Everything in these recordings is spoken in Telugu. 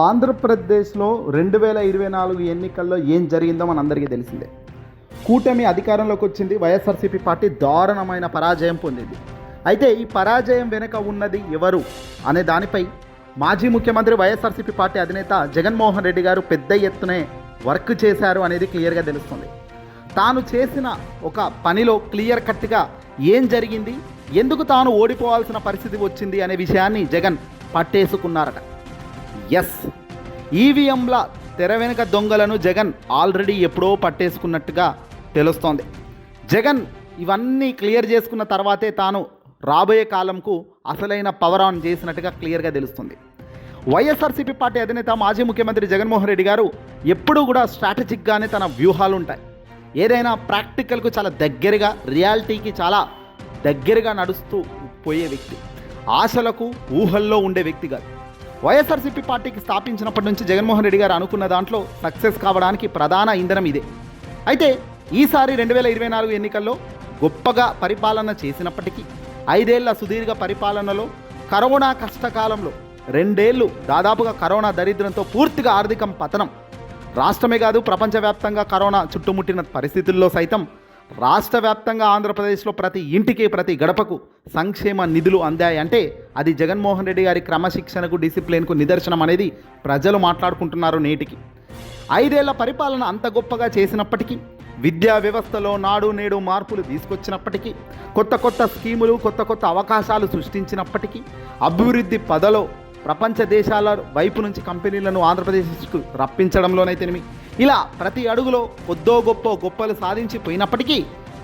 ఆంధ్రప్రదేశ్లో రెండు వేల ఇరవై నాలుగు ఎన్నికల్లో ఏం జరిగిందో మనందరికీ తెలిసిందే. కూటమి అధికారంలోకి వచ్చింది వైఎస్ఆర్సీపీ పార్టీ దారుణమైన పరాజయం పొందింది. అయితే ఈ పరాజయం వెనుక ఉన్నది ఎవరు అనే దానిపై మాజీ ముఖ్యమంత్రి వైఎస్ఆర్సీపీ పార్టీ అధినేత జగన్మోహన్ రెడ్డి గారు పెద్ద ఎత్తునే వర్క్ చేశారు అనేది క్లియర్గా తెలుస్తుంది. తాను చేసిన ఒక పనిలో క్లియర్ కట్గా ఏం జరిగింది ఎందుకు తాను ఓడిపోవాల్సిన పరిస్థితి వచ్చింది అనే విషయాన్ని జగన్ పట్టేసుకున్నారట. ఎస్ ఈవీఎంల తెర వెనుక దొంగలను జగన్ ఆల్రెడీ ఎప్పుడో పట్టేసుకున్నట్టుగా తెలుస్తోంది. జగన్ ఇవన్నీ క్లియర్ చేసుకున్న తర్వాతే తాను రాబోయే కాలంకు అసలైన పవర్ ఆన్ చేసినట్టుగా క్లియర్గా తెలుస్తుంది. వైఎస్ఆర్సీపీ పార్టీ అధినేత మాజీ ముఖ్యమంత్రి జగన్మోహన్ రెడ్డి గారు ఎప్పుడూ కూడా స్ట్రాటజిక్గానే తన వ్యూహాలు ఉంటాయి ఏదైనా ప్రాక్టికల్కు చాలా దగ్గరగా రియాలిటీకి చాలా దగ్గరగా నడుస్తూ పోయే వ్యక్తి. ఆశలకు ఊహల్లో ఉండే వ్యక్తి కాదు. వైఎస్ఆర్సీపీ పార్టీకి స్థాపించినప్పటి నుంచి జగన్మోహన్ రెడ్డి గారు అనుకున్న దాంట్లో సక్సెస్ కావడానికి ప్రధాన ఇంధనం ఇదే. అయితే ఈసారి రెండు వేల ఇరవై నాలుగు ఎన్నికల్లో గొప్పగా పరిపాలన చేసినప్పటికీ ఐదేళ్ళ సుదీర్ఘ పరిపాలనలో కరోనా కష్టకాలంలో రెండేళ్ళు దాదాపుగా కరోనా దరిద్రంతో పూర్తిగా ఆర్థికం పతనం. రాష్ట్రమే కాదు ప్రపంచవ్యాప్తంగా కరోనా చుట్టుముట్టిన పరిస్థితుల్లో సైతం రాష్ట్ర వ్యాప్తంగా ఆంధ్రప్రదేశ్లో ప్రతి ఇంటికి ప్రతి గడపకు సంక్షేమ నిధులు అందాయంటే అది జగన్మోహన్ రెడ్డి గారి క్రమశిక్షణకు డిసిప్లిన్కు నిదర్శనం అనేది ప్రజలు మాట్లాడుకుంటున్నారు నేటికి. ఐదేళ్ళ పరిపాలన అంత గొప్పగా చేసినప్పటికీ విద్యా వ్యవస్థలో నాడు నేడు మార్పులు తీసుకొచ్చినప్పటికీ కొత్త కొత్త స్కీములు కొత్త కొత్త అవకాశాలు సృష్టించినప్పటికీ అభివృద్ధి పదలో ప్రపంచ దేశాల వైపు నుంచి కంపెనీలను ఆంధ్రప్రదేశ్కు రప్పించడంలోనైతేనేమి ఇలా ప్రతి అడుగులో కొద్దో గొప్ప గొప్పలు సాధించి పోయినప్పటికీ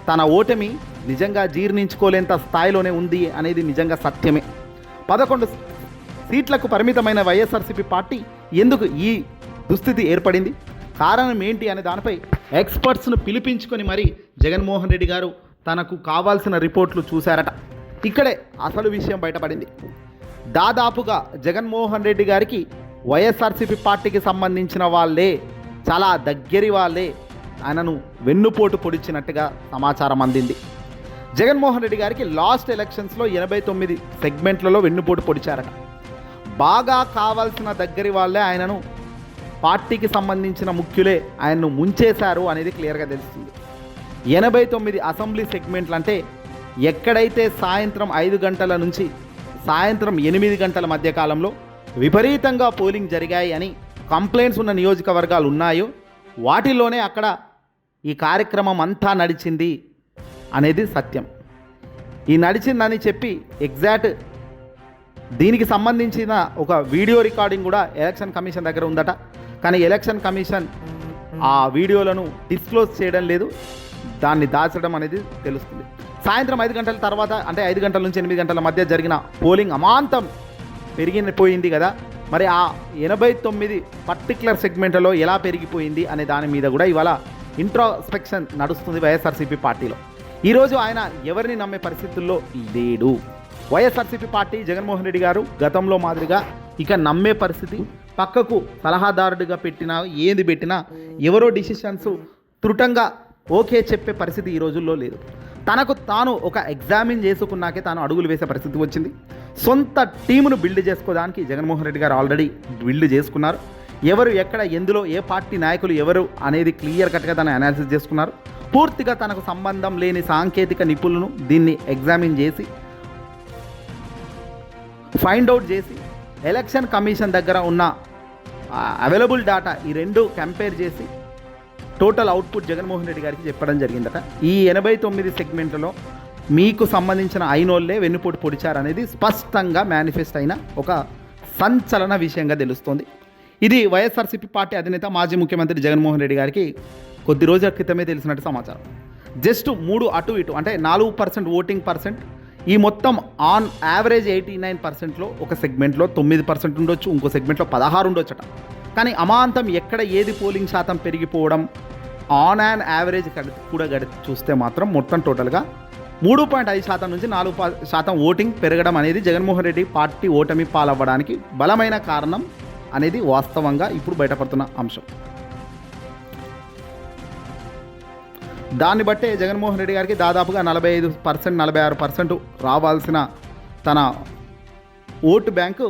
తన ఓటమి నిజంగా జీర్ణించుకోలేంత స్థాయిలోనే ఉంది అనేది నిజంగా సత్యమే. పదకొండు సీట్లకు పరిమితమైన వైఎస్ఆర్సీపీ పార్టీ ఎందుకు ఈ దుస్థితి ఏర్పడింది? కారణం ఏంటి అనే దానిపై ఎక్స్పర్ట్స్ను పిలిపించుకొని మరి జగన్మోహన్ రెడ్డి గారు తనకు కావాల్సిన రిపోర్ట్లు చూశారట. ఇక్కడే అసలు విషయం బయటపడింది. దాదాపుగా జగన్మోహన్ రెడ్డి గారికి వైఎస్ఆర్సీపీ పార్టీకి సంబంధించిన వాళ్ళే చాలా దగ్గరి వాళ్ళే. ఆయనను వెన్నుపోటు పొడిచినట్టుగా సమాచారం అందింది. జగన్మోహన్ రెడ్డి గారికి లాస్ట్ ఎలక్షన్స్లో ఎనభై తొమ్మిది సెగ్మెంట్లలో వెన్నుపోటు పొడిచారట. బాగా కావాల్సిన దగ్గరి వాళ్ళే ఆయనను. పార్టీకి సంబంధించిన ముఖ్యులే ఆయన్ను ముంచేశారు అనేది క్లియర్గా తెలుస్తుంది. ఎనభై తొమ్మిది అసెంబ్లీ సెగ్మెంట్లు అంటే ఎక్కడైతే సాయంత్రం ఐదు గంటల నుంచి సాయంత్రం ఎనిమిది గంటల మధ్య కాలంలో విపరీతంగా పోలింగ్ జరిగాయి అని కంప్లైంట్స్ ఉన్న నియోజకవర్గాలు ఉన్నాయో వాటిలోనే అక్కడ ఈ కార్యక్రమం అంతా నడిచింది అనేది సత్యం. ఈ నడిచిందని చెప్పి ఎగ్జాక్ట్ దీనికి సంబంధించిన ఒక వీడియో రికార్డింగ్ కూడా ఎలక్షన్ కమిషన్ దగ్గర ఉందట. కానీ ఎలక్షన్ కమిషన్ ఆ వీడియోలను డిస్క్లోజ్ చేయడం లేదు. దాన్ని దాచడం అనేది తెలుస్తుంది. సాయంత్రం ఐదు గంటల తర్వాత అంటే ఐదు గంటల నుంచి ఎనిమిది గంటల మధ్య జరిగిన పోలింగ్ అమాంతం పెరిగిపోయింది కదా. మరి ఆ ఎనభై తొమ్మిది పర్టికులర్ సెగ్మెంట్లలో ఎలా పెరిగిపోయింది అనే దాని మీద కూడా ఇవాళ ఇంట్రాస్పెక్షన్ నడుస్తుంది వైఎస్ఆర్సీపీ పార్టీలో. ఈరోజు ఆయన ఎవరిని నమ్మే పరిస్థితుల్లో లేడు. వైఎస్ఆర్సీపీ పార్టీ జగన్మోహన్ రెడ్డి గారు గతంలో మాదిరిగా ఇక నమ్మే పరిస్థితి పక్కకు సలహాదారుడిగా పెట్టినా ఏది పెట్టినా ఎవరో డిసిషన్స్ త్రుటంగా ఓకే చెప్పే పరిస్థితి ఈ రోజుల్లో లేదు. తనకు తాను ఒక ఎగ్జామిన్ చేసుకున్నాకే తాను అడుగులు వేసే పరిస్థితి వచ్చింది. సొంత టీమును బిల్డ్ చేసుకోవడానికి జగన్మోహన్ రెడ్డి గారు ఆల్రెడీ బిల్డ్ చేసుకున్నారు. ఎవరు ఎక్కడ ఎందులో ఏ పార్టీ నాయకులు ఎవరు అనేది క్లియర్ కట్గా తను అనాలిసిస్ చేసుకున్నారు. పూర్తిగా తనకు సంబంధం లేని సాంకేతిక నిపుణులను దీన్ని ఎగ్జామిన్ చేసి ఫైండ్ అవుట్ చేసి ఎలక్షన్ కమిషన్ దగ్గర ఉన్న అవైలబుల్ డాటా ఈ రెండు కంపేర్ చేసి టోటల్ అవుట్పుట్ జగన్మోహన్ రెడ్డి గారికి చెప్పడం జరిగిందట. ఈ ఎనభై తొమ్మిది సెగ్మెంట్లలో మీకు సంబంధించిన అయినోళ్ళే వెన్నుపోటు పొడిచారనేది స్పష్టంగా మేనిఫెస్ట్ అయిన ఒక సంచలన విషయంగా తెలుస్తోంది. ఇది వైఎస్ఆర్సీపీ పార్టీ అధినేత మాజీ ముఖ్యమంత్రి జగన్మోహన్ రెడ్డి గారికి కొద్ది రోజుల క్రితమే తెలిసినట్టు సమాచారం. జస్ట్ మూడు అటు ఇటు అంటే నాలుగు పర్సెంట్ ఓటింగ్ పర్సెంట్ ఈ మొత్తం ఆన్ యావరేజ్ ఎయిటీ నైన్ పర్సెంట్లో ఒక సెగ్మెంట్లో తొమ్మిది పర్సెంట్ ఉండొచ్చు ఇంకో సెగ్మెంట్లో పదహారు ఉండొచ్చట. కానీ అమాంతం ఎక్కడ ఏది పోలింగ్ శాతం పెరిగిపోవడం ఆన్ అండ్ యావరేజ్ కూడా గడి చూస్తే మాత్రం మొత్తం టోటల్గా మూడు పాయింట్ ఐదు శాతం నుంచి నాలుగు శాతం ఓటింగ్ పెరగడం అనేది జగన్మోహన్ రెడ్డి పార్టీ ఓటమి పాలవ్వడానికి బలమైన కారణం అనేది వాస్తవంగా ఇప్పుడు బయటపడుతున్న అంశం. దాన్ని బట్టే జగన్మోహన్ రెడ్డి గారికి దాదాపుగా నలభై ఐదు పర్సెంట్ నలభై ఆరు పర్సెంట్ రావాల్సిన తన ఓటు బ్యాంకు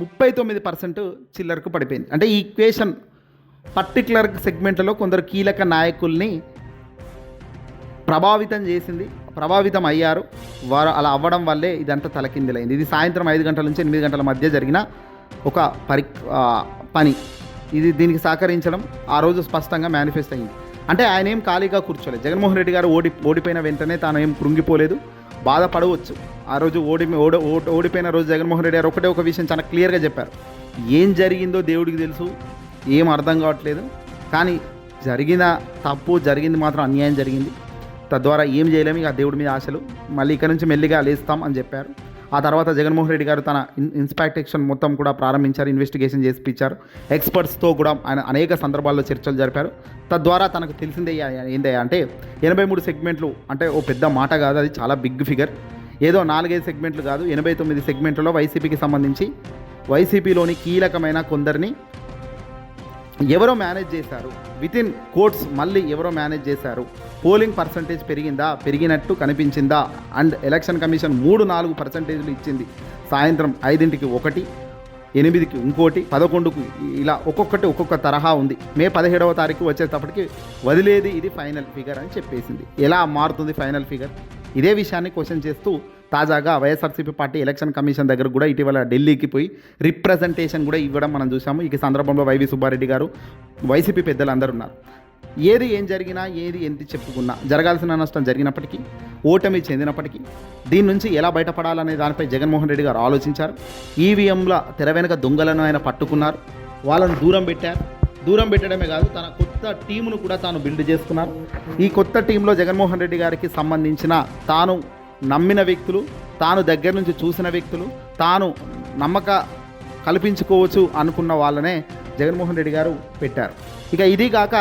ముప్పై తొమ్మిది పర్సెంట్ చిల్లరకు పడిపోయింది. అంటే ఈ ఈక్వేషన్ పర్టికులర్ సెగ్మెంట్లలో కొందరు కీలక నాయకుల్ని ప్రభావితం చేసింది ప్రభావితం అయ్యారు. వారు అలా అవ్వడం వల్లే ఇదంతా తలకిందులైంది. ఇది సాయంత్రం ఐదు గంటల నుంచి ఎనిమిది గంటల మధ్య జరిగిన ఒక పరి పని. ఇది దీనికి సహకరించడం ఆ రోజు స్పష్టంగా మేనిఫెస్ట్ అయింది. అంటే ఆయన ఏం ఖాళీగా కూర్చోలేదు. జగన్మోహన్ రెడ్డి గారు ఓడి ఓడిపోయిన వెంటనే తాను ఏం కృంగిపోలేదు. బాధపడవచ్చు. ఆ రోజు ఓడి ఓడ ఓడిపోయిన రోజు జగన్మోహన్ రెడ్డి గారు ఒకటే ఒక విషయం చాలా క్లియర్గా చెప్పారు. ఏం జరిగిందో దేవుడికి తెలుసు ఏం అర్థం కావట్లేదు కానీ జరిగిన తప్పు జరిగింది మాత్రం అన్యాయం జరిగింది. తద్వారా ఏం చేయలేము ఇక దేవుడి మీద ఆశలు. మళ్ళీ ఇక్కడ నుంచి మెల్లిగా లేస్తాం అని చెప్పారు. ఆ తర్వాత జగన్మోహన్ రెడ్డి గారు తన ఇన్ ఇన్స్పెక్టేషన్ మొత్తం కూడా ప్రారంభించారు ఇన్వెస్టిగేషన్ చేసి ఎక్స్పర్ట్స్తో కూడా ఆయన అనేక సందర్భాల్లో చర్చలు జరిపారు. తద్వారా తనకు తెలిసిందే ఏందయ్యా అంటే ఎనభై మూడు సెగ్మెంట్లు అంటే ఓ పెద్ద మాట కాదు అది చాలా బిగ్ ఫిగర్. ఏదో నాలుగైదు సెగ్మెంట్లు కాదు ఎనభై తొమ్మిది సెగ్మెంట్లలో వైసీపీకి సంబంధించి వైసీపీలోని కీలకమైన కొందరిని ఎవరో మేనేజ్ చేశారు వితిన్ కోర్ట్స్ మళ్ళీ ఎవరో మేనేజ్ చేశారు పోలింగ్ పర్సంటేజ్ పెరిగిందా పెరిగినట్టు కనిపించిందా అండ్ ఎలక్షన్ కమిషన్ మూడు నాలుగు పర్సంటేజ్లు ఇచ్చింది సాయంత్రం ఐదింటికి ఒకటి. ఎనిమిదికి ఇంకోటి పదకొండుకు ఇలా ఒక్కొక్కటి ఒక్కొక్క తరహా ఉంది. మే పదిహేడవ తారీఖు వచ్చేటప్పటికి వదిలేది ఇది ఫైనల్ ఫిగర్ అని చెప్పేసింది. ఎలా మారుతుంది ఫైనల్ ఫిగర్? ఇదే విషయాన్ని క్వశ్చన్ చేస్తూ తాజాగా వైఎస్ఆర్సీపీ పార్టీ ఎలక్షన్ కమిషన్ దగ్గర కూడా ఇటీవల ఢిల్లీకి పోయి రిప్రజెంటేషన్ కూడా ఇవ్వడం మనం చూసాము ఈ సందర్భంలో వైవి సుబ్బారెడ్డి గారు వైసీపీ పెద్దలు అందరు ఉన్నారు. ఏది ఏం జరిగినా ఏది ఎంత చెప్పుకున్నా జరగాల్సిన నష్టం జరిగినప్పటికీ ఓటమి చెందినప్పటికీ దీని నుంచి ఎలా బయటపడాలనే దానిపై జగన్మోహన్ రెడ్డి గారు ఆలోచించారు. ఈవీఎంల తెర వెనుక దొంగలను ఆయన పట్టుకున్నారు. వాళ్ళను దూరం పెట్టారు. దూరం పెట్టడమే కాదు తన కొత్త టీమును కూడా తాను బిల్డ్ చేసుకున్నారు. ఈ కొత్త టీంలో జగన్మోహన్ రెడ్డి గారికి సంబంధించిన తాను నమ్మిన వ్యక్తులు తాను దగ్గర నుంచి చూసిన వ్యక్తులు తాను నమ్మక కల్పించుకోవచ్చు అనుకున్న వాళ్ళనే జగన్మోహన్ రెడ్డి గారు పెట్టారు. ఇక ఇది కాక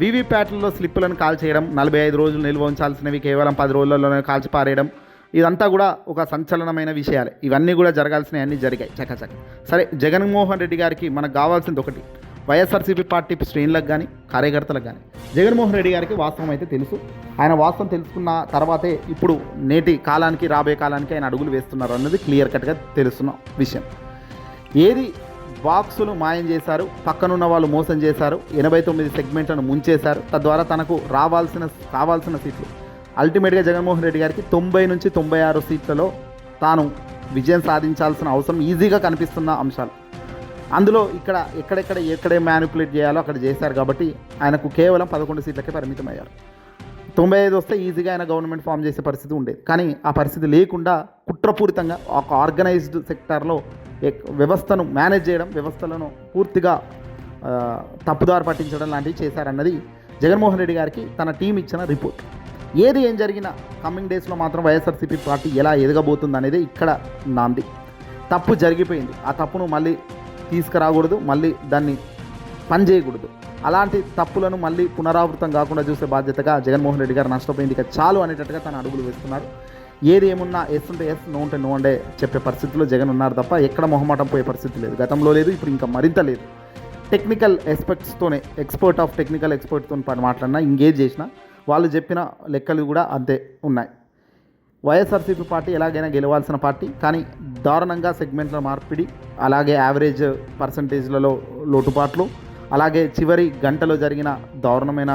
వీవీప్యాట్లలో స్లిప్పులను కాల్ చేయడం నలభై ఐదు రోజులు నిల్వ ఉంచాల్సినవి కేవలం పది రోజుల్లోనే కాల్చిపారేయడం ఇదంతా కూడా ఒక సంచలనమైన విషయాలే. ఇవన్నీ కూడా జరగాల్సినవి అన్నీ జరిగాయి. చకచక సరే జగన్మోహన్ రెడ్డి గారికి మనకు కావాల్సింది ఒకటి. వైఎస్ఆర్సీపీ పార్టీ శ్రేణులకు కానీ కార్యకర్తలకు కానీ జగన్మోహన్ రెడ్డి గారికి వాస్తవం అయితే తెలుసు. ఆయన వాస్తవం తెలుసుకున్న తర్వాతే ఇప్పుడు నేటి కాలానికి రాబోయే కాలానికి ఆయన అడుగులు వేస్తున్నారు అన్నది క్లియర్ కట్గా తెలుస్తున్న విషయం. ఏది బాక్సులు మాయం చేశారు పక్కనున్న వాళ్ళు మోసం చేశారు ఎనభై తొమ్మిది సెగ్మెంట్లను ముంచేశారు. తద్వారా తనకు రావాల్సిన కావాల్సిన సీట్లు. అల్టిమేట్గా జగన్మోహన్ రెడ్డి గారికి తొంభై నుంచి తొంభై ఆరు సీట్లలో తాను విజయం సాధించాల్సిన అవసరం ఈజీగా కనిపిస్తున్న అంశాలు. అందులో ఇక్కడ ఎక్కడెక్కడ ఎక్కడే మ్యానిపులేట్ చేయాలో అక్కడ చేశారు కాబట్టి ఆయనకు కేవలం పదకొండు సీట్లకే పరిమితం అయ్యారు తొంభై ఐదు వస్తే ఈజీగా ఆయన గవర్నమెంట్ ఫామ్ చేసే పరిస్థితి ఉండేది. కానీ ఆ పరిస్థితి లేకుండా కుట్రపూరితంగా ఒక ఆర్గనైజ్డ్ సెక్టార్లో వ్యవస్థను మేనేజ్ చేయడం వ్యవస్థలను పూర్తిగా తప్పుదారు తప్పుదారి పట్టించడం లాంటివి చేశారన్నది జగన్మోహన్ రెడ్డి గారికి తన టీం ఇచ్చిన రిపోర్ట్. ఏది ఏం జరిగినా కమింగ్ డేస్లో మాత్రం వైఎస్ఆర్సీపీ పార్టీ ఎలా ఎదగబోతుంది అనేది ఇక్కడ నాంది. తప్పు జరిగిపోయింది. ఆ తప్పును మళ్ళీ తీసుకురాకూడదు మళ్ళీ దాన్ని పని చేయకూడదు. అలాంటి తప్పులను మళ్ళీ పునరావృతం కాకుండా చూసే బాధ్యతగా జగన్మోహన్ రెడ్డి గారు నష్టపోయింది ఇక చాలు అనేటట్టుగా తన అడుగులు వేస్తున్నారు. ఏది ఏమున్నా ఎస్ ఉంటే ఎస్ నో ఉంటే నో అంటే చెప్పే పరిస్థితిలో జగన్ ఉన్నారు తప్ప ఎక్కడ మొహమాటం పోయే పరిస్థితి లేదు. గతంలో లేదు ఇప్పుడు ఇంకా మరింత లేదు. టెక్నికల్ ఎస్పెక్ట్స్తోనే ఎక్స్పర్ట్ ఆఫ్ టెక్నికల్ ఎక్స్పర్ట్తో మాట్లాడినా ఇంగేజ్ చేసినా వాళ్ళు చెప్పిన లెక్కలు కూడా అంతే ఉన్నాయి. వైఎస్ఆర్సీపీ పార్టీ ఎలాగైనా గెలవాల్సిన పార్టీ కానీ దారుణంగా సెగ్మెంట్ల మార్పిడి అలాగే యావరేజ్ పర్సంటేజ్లలో లోటుపాట్లు అలాగే చివరి గంటలో జరిగిన దారుణమైన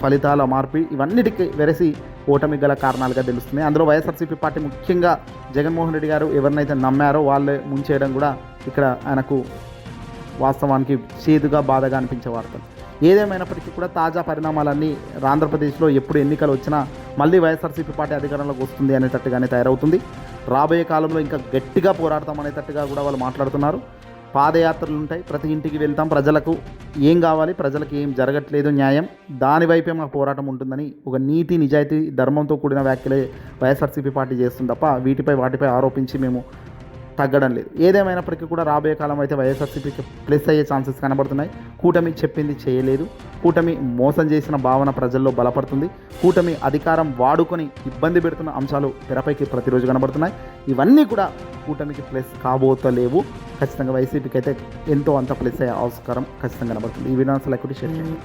ఫలితాల మార్పిడి ఇవన్నిటికీ వెరసి ఓటమి గల కారణాలుగా తెలుస్తున్నాయి. అందులో వైఎస్ఆర్సీపీ పార్టీ ముఖ్యంగా జగన్మోహన్ రెడ్డి గారు ఎవరినైతే నమ్మారో వాళ్ళే ముంచేయడం కూడా ఇక్కడ ఆయనకు వాస్తవానికి చేదుగా బాధగా అనిపించే వార్తలు. ఏదేమైనప్పటికీ కూడా తాజా పరిణామాలన్నీ ఆంధ్రప్రదేశ్లో ఎప్పుడు ఎన్నికలు వచ్చినా మళ్ళీ వైఎస్ఆర్సీపీ పార్టీ అధికారంలోకి వస్తుంది అనేటట్టుగానే తయారవుతుంది. రాబోయే కాలంలో ఇంకా గట్టిగా పోరాడతాం అనేటట్టుగా కూడా వాళ్ళు మాట్లాడుతున్నారు. పాదయాత్రలు ఉంటాయి. ప్రతి ఇంటికి వెళ్తాం. ప్రజలకు ఏం కావాలి? ప్రజలకు ఏం జరగట్లేదు న్యాయం. దానివైపే మా పోరాటం ఉంటుందని ఒక నీతి నిజాయితీ ధర్మంతో కూడిన వ్యాఖ్యలే వైఎస్ఆర్సీపీ పార్టీ చేస్తుంది తప్ప వీటిపై వాటిపై ఆరోపించి మేము తగ్గడం లేదు. ఏదేమైనప్పటికీ కూడా రాబోయే కాలం అయితే వైఎస్ఆర్సీపీకి ప్లస్ అయ్యే ఛాన్సెస్ కనబడుతున్నాయి. కూటమి చెప్పింది చేయలేదు. కూటమి మోసం చేసిన భావన ప్రజల్లో బలపడుతుంది. కూటమి అధికారం వాడుకొని ఇబ్బంది పెడుతున్న అంశాలు తెరపైకి ప్రతిరోజు కనబడుతున్నాయి. ఇవన్నీ కూడా కూటమికి ప్లస్ కాబోతలేవు. ఖచ్చితంగా వైసీపీకి అయితే ఎంతో అంత ప్లస్ అయ్యే ఆస్కారం ఖచ్చితంగా కనబడుతుంది. ఈ వీడియో అసలు షేర్ చేయండి